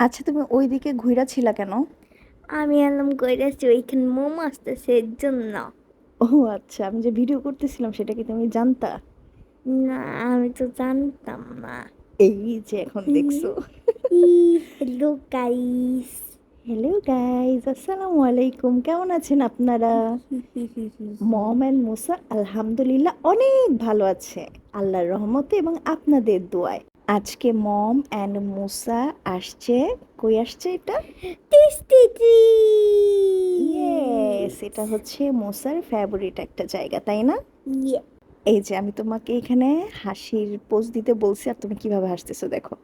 আচ্ছা তুমি ওইদিকে ঘুরা ছিলা কেন? আমি এলাম কইরাছি ওইখানে মোমো আসতেছে এর জন্য ও আচ্ছা আমি যে ভিডিও করতেছিলাম সেটা কি তুমি জানতা? না আমি তো জানতাম না। এই যে এখন দেখছ। হ্যালো গাইস হ্যালো গাইস আসসালামু আলাইকুম কেমন আছেন আপনারা? মম অ্যান্ড মুসা আলহামদুলিল্লাহ অনেক ভালো আছে। আল্লাহর রহমতে এবং আপনাদের দোয়ায়। আজকে মম অ্যান্ড মুসা আসছে। কই আসছে এটা? ইয়েস এটা হচ্ছে মুসার ফেভারিট একটা জায়গা তাই না? এই যে আমি তোমাকে এখানে হাসির পোজ দিতে বলছি আর তুমি কীভাবে হাসতেছো দেখো।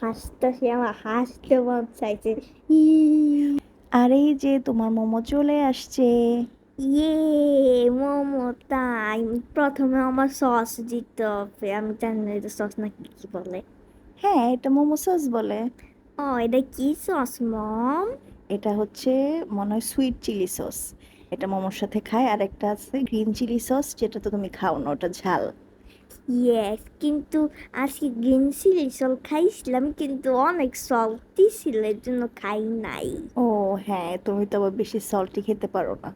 হাসতেছি আমার হাসতে মন চাইছে। আর এই যে তোমার মোমো চলে আসছে। ইয়ে মোমো তাই প্রথমে আমার সস দিতে হবে। আমি জানি না এটা সস নাকি কি বলে। হ্যাঁ এটা মোমো সস বলে। ও এটা কি সস মম? এটা হচ্ছে মনে হয় সুইট চিলি সস এটা মোমোর সাথে খায় আর একটা আছে গ্রিন চিলি সস যেটা তো তুমি খাও না ওটা ঝাল। ইয়েস কিন্তু আজকে গ্রিন চিলি সল খাইছিলাম কিন্তু অনেক সল্টি ছিল এর জন্য খাই নাই। ও হ্যাঁ তুমি তো আবার বেশি সল্টি খেতে পারো না।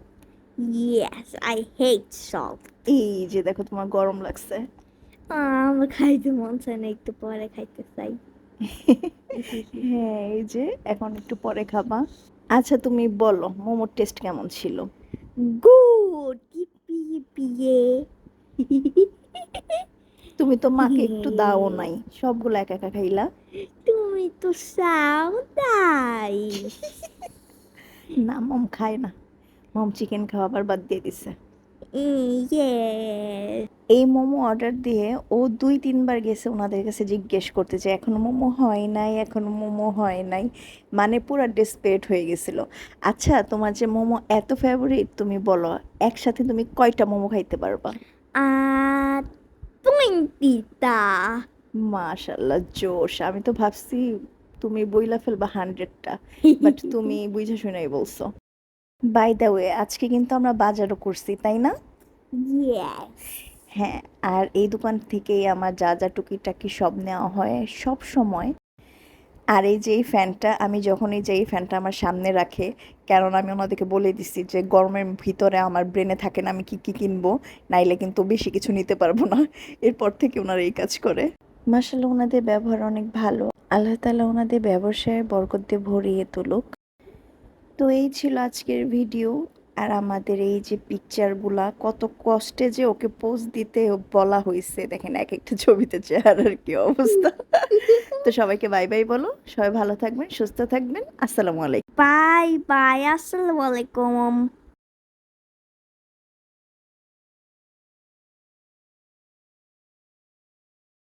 ইয়েস আই হেট সল্ট এই যে দেখো তোমার গরম লাগছে। আমার খাইতে মন চায় না একটু পরে খাইতে চাই। হ্যাঁ এই যে এখন একটু পরে খাবা। আচ্ছা তুমি বলো মোমোর টেস্ট কেমন ছিল? গুড পিয়ে। তুমি তো মাকে একটু দাও নাই সবগুলো একা একা খাইলা? তুমি তো চাও তাই। না মম খায় না। মম চিকেন খাওয়াবার বাদ দিয়ে দিছে। এই মোমো অর্ডার দিয়ে ও দুই তিনবার গেছে ওনাদের কাছে জিজ্ঞেস করতে যে এখনও মোমো হয় নাই এখনও মোমো হয় নাই। মানে পুরো ডেসপারেট হয়ে গেছিল। আচ্ছা তোমার যে মোমো এত ফেভারিট তুমি বলো একসাথে তুমি কয়টা মোমো খাইতে পারবা? টোয়েন্টিটা মাশাল্লাহ জোশ। আমি তো ভাবছি তুমি বইলা ফেলবা হান্ড্রেডটা বাট তুমি বুঝে শুনেই বলছো। বাই দ্য ওয়ে আজকে কিন্তু আমরা বাজারও করছি তাই না? হ্যাঁ আর এই দোকান থেকেই আমার যা যা টুকিটাকি সব নেওয়া হয় সব সময়। আর এই যে এই ফ্যানটা আমি যখনই যে এই ফ্যানটা আমার সামনে রাখে কারণ আমি ওনাদেরকে বলে দিছি যে গরমের ভিতরে আমার ব্রেনে থাকে না আমি কি কি কিনবো নাইলে কিন্তু বেশি কিছু নিতে পারব না। এরপর থেকে ওনারা এই কাজ করে। মাসাল্লাহ ওনাদের ব্যবহার অনেক ভালো। আল্লাহ তালা ওনাদের ব্যবসায় বরকত দিয়ে ভরিয়ে তুলুক। তো এই ছিল আজকের ভিডিও আর আমাদের এই যে পিকচারগুলা কত কষ্টে যে ওকে পোজ দিতে বলা হয়েছে দেখেন এক একটা ছবিতে চেহারার কি অবস্থা। তো সবাইকে বাই বাই বলো। সবাই ভালো থাকবেন, সুস্থ থাকবেন। আসসালামু আলাইকুম। বাই বাই আসসালামু আলাইকুম।